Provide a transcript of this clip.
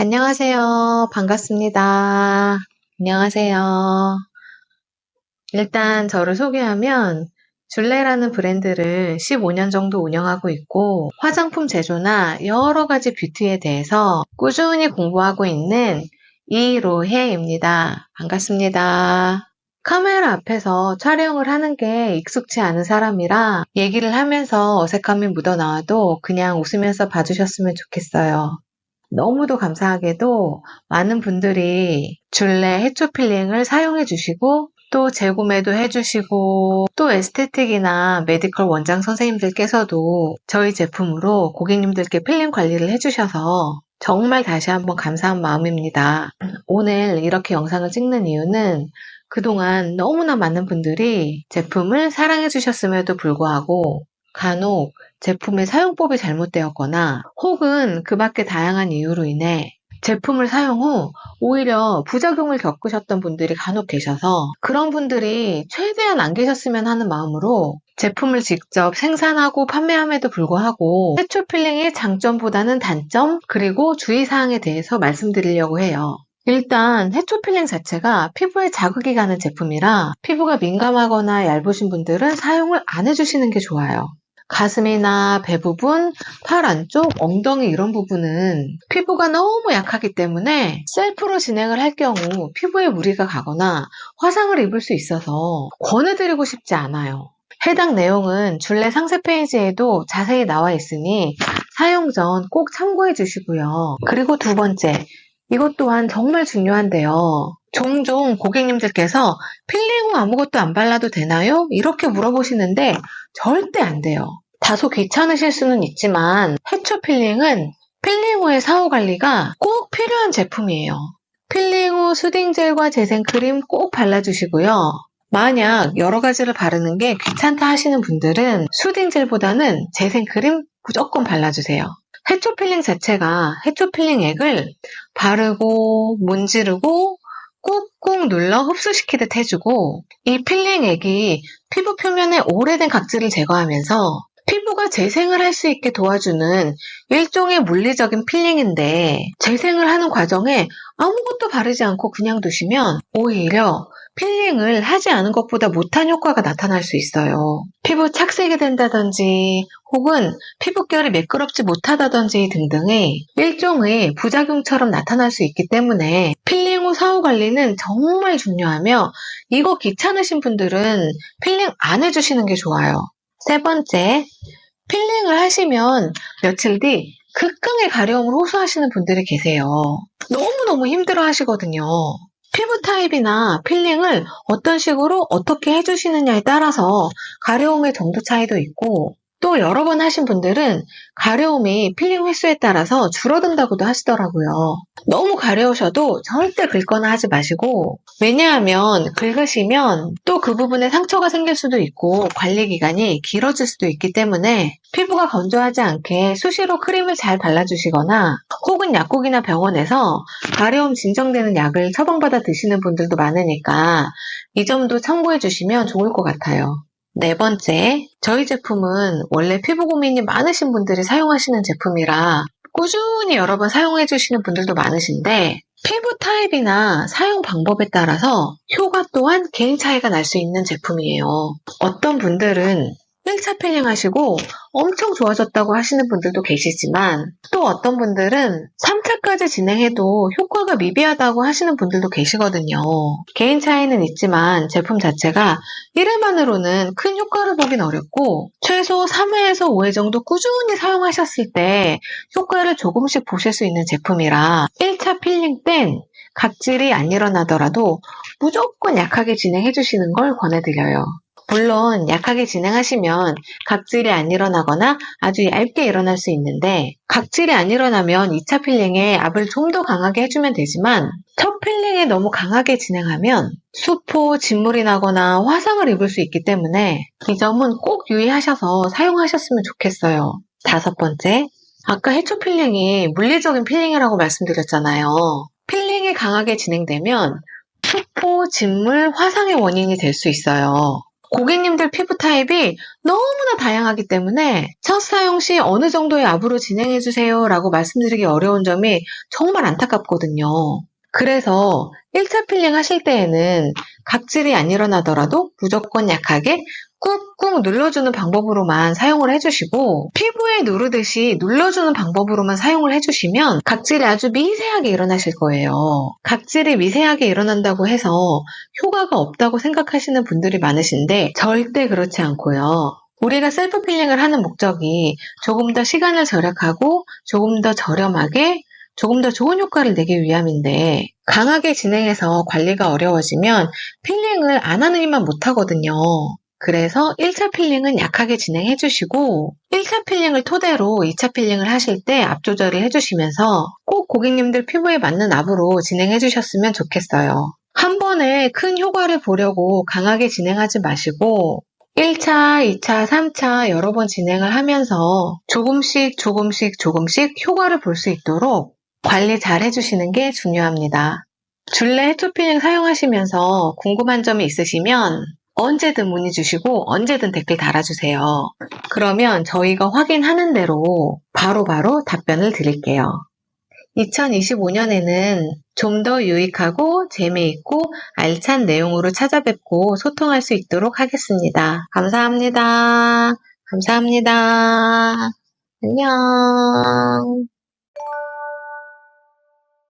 안녕하세요. 반갑습니다. 안녕하세요. 일단 저를 소개하면 줄레라는 브랜드를 15년 정도 운영하고 있고 화장품 제조나 여러 가지 뷰티에 대해서 꾸준히 공부하고 있는 이로해입니다. 반갑습니다. 카메라 앞에서 촬영을 하는 게 익숙치 않은 사람이라 얘기를 하면서 어색함이 묻어나와도 그냥 웃으면서 봐주셨으면 좋겠어요. 너무도 감사하게도 많은 분들이 줄레 해초 필링을 사용해 주시고 또 재구매도 해주시고 또 에스테틱이나 메디컬 원장 선생님들께서도 저희 제품으로 고객님들께 필링 관리를 해주셔서 정말 다시 한번 감사한 마음입니다. 오늘 이렇게 영상을 찍는 이유는 그동안 너무나 많은 분들이 제품을 사랑해 주셨음에도 불구하고 간혹 제품의 사용법이 잘못되었거나 혹은 그 밖의 다양한 이유로 인해 제품을 사용 후 오히려 부작용을 겪으셨던 분들이 간혹 계셔서 그런 분들이 최대한 안 계셨으면 하는 마음으로 제품을 직접 생산하고 판매함에도 불구하고 해초 필링의 장점보다는 단점 그리고 주의사항에 대해서 말씀드리려고 해요. 일단 해초 필링 자체가 피부에 자극이 가는 제품이라 피부가 민감하거나 얇으신 분들은 사용을 안 해주시는 게 좋아요. 가슴이나 배 부분, 팔 안쪽, 엉덩이 이런 부분은 피부가 너무 약하기 때문에 셀프로 진행을 할 경우 피부에 무리가 가거나 화상을 입을 수 있어서 권해드리고 싶지 않아요. 해당 내용은 줄레 상세 페이지에도 자세히 나와 있으니 사용 전 꼭 참고해 주시고요. 그리고 두 번째, 이것 또한 정말 중요한데요. 종종 고객님들께서 필링 후 아무것도 안 발라도 되나요? 이렇게 물어보시는데 절대 안 돼요. 다소 귀찮으실 수는 있지만 해초 필링은 필링 후의 사후 관리가 꼭 필요한 제품이에요. 필링 후 수딩젤과 재생 크림 꼭 발라주시고요. 만약 여러 가지를 바르는 게 귀찮다 하시는 분들은 수딩젤보다는 재생크림 무조건 발라주세요. 해초 필링 자체가 해초 필링 액을 바르고 문지르고 꾹꾹 눌러 흡수시키듯 해주고 이 필링 액이 피부 표면에 오래된 각질을 제거하면서 피부가 재생을 할 수 있게 도와주는 일종의 물리적인 필링인데 재생을 하는 과정에 아무것도 바르지 않고 그냥 두시면 오히려 필링을 하지 않은 것보다 못한 효과가 나타날 수 있어요. 피부 착색이 된다든지 혹은 피부결이 매끄럽지 못하다든지 등등의 일종의 부작용처럼 나타날 수 있기 때문에 필링 후 사후 관리는 정말 중요하며 이거 귀찮으신 분들은 필링 안 해주시는 게 좋아요. 세 번째, 필링을 하시면 며칠 뒤 극강의 가려움을 호소하시는 분들이 계세요. 너무너무 힘들어 하시거든요. 피부 타입이나 필링을 어떤 식으로 어떻게 해주시느냐에 따라서 가려움의 정도 차이도 있고 또 여러 번 하신 분들은 가려움이 필링 횟수에 따라서 줄어든다고도 하시더라고요. 너무 가려우셔도 절대 긁거나 하지 마시고 왜냐하면 긁으시면 또 그 부분에 상처가 생길 수도 있고 관리 기간이 길어질 수도 있기 때문에 피부가 건조하지 않게 수시로 크림을 잘 발라주시거나 혹은 약국이나 병원에서 가려움 진정되는 약을 처방받아 드시는 분들도 많으니까 이 점도 참고해 주시면 좋을 것 같아요. 네 번째, 저희 제품은 원래 피부 고민이 많으신 분들이 사용하시는 제품이라 꾸준히 여러 번 사용해 주시는 분들도 많으신데 피부 타입이나 사용 방법에 따라서 효과 또한 개인 차이가 날 수 있는 제품이에요. 어떤 분들은 1차 필링 하시고 엄청 좋아졌다고 하시는 분들도 계시지만 또 어떤 분들은 3차까지 진행해도 효과가 미비하다고 하시는 분들도 계시거든요. 개인 차이는 있지만 제품 자체가 1회만으로는 큰 효과를 보긴 어렵고 최소 3회에서 5회 정도 꾸준히 사용하셨을 때 효과를 조금씩 보실 수 있는 제품이라 1차 필링 땐 각질이 안 일어나더라도 무조건 약하게 진행해 주시는 걸 권해드려요. 물론 약하게 진행하시면 각질이 안 일어나거나 아주 얇게 일어날 수 있는데 각질이 안 일어나면 2차 필링에 압을 좀 더 강하게 해주면 되지만 첫 필링에 너무 강하게 진행하면 수포, 진물이 나거나 화상을 입을 수 있기 때문에 이 점은 꼭 유의하셔서 사용하셨으면 좋겠어요. 다섯 번째, 아까 해초 필링이 물리적인 필링이라고 말씀드렸잖아요. 필링이 강하게 진행되면 수포, 진물, 화상의 원인이 될 수 있어요. 고객님들 피부 타입이 너무나 다양하기 때문에 첫 사용 시 어느 정도의 압으로 진행해 주세요 라고 말씀드리기 어려운 점이 정말 안타깝거든요. 그래서 1차 필링 하실 때에는 각질이 안 일어나더라도 무조건 약하게 꾹꾹 눌러주는 방법으로만 사용을 해주시고 피부에 누르듯이 눌러주는 방법으로만 사용을 해주시면 각질이 아주 미세하게 일어나실 거예요. 각질이 미세하게 일어난다고 해서 효과가 없다고 생각하시는 분들이 많으신데 절대 그렇지 않고요. 우리가 셀프 필링을 하는 목적이 조금 더 시간을 절약하고 조금 더 저렴하게 조금 더 좋은 효과를 내기 위함인데 강하게 진행해서 관리가 어려워지면 필링을 안 하는 이만 못하거든요. 그래서 1차 필링은 약하게 진행해 주시고 1차 필링을 토대로 2차 필링을 하실 때 압 조절을 해 주시면서 꼭 고객님들 피부에 맞는 압으로 진행해 주셨으면 좋겠어요. 한 번에 큰 효과를 보려고 강하게 진행하지 마시고 1차, 2차, 3차 여러 번 진행을 하면서 조금씩 조금씩 조금씩 효과를 볼 수 있도록 관리 잘 해주시는 게 중요합니다. 줄레 헤투필링 사용하시면서 궁금한 점이 있으시면 언제든 문의 주시고 언제든 댓글 달아주세요. 그러면 저희가 확인하는 대로 바로 바로 답변을 드릴게요. 2025년에는 좀 더 유익하고 재미있고 알찬 내용으로 찾아뵙고 소통할 수 있도록 하겠습니다. 감사합니다. 감사합니다. 안녕.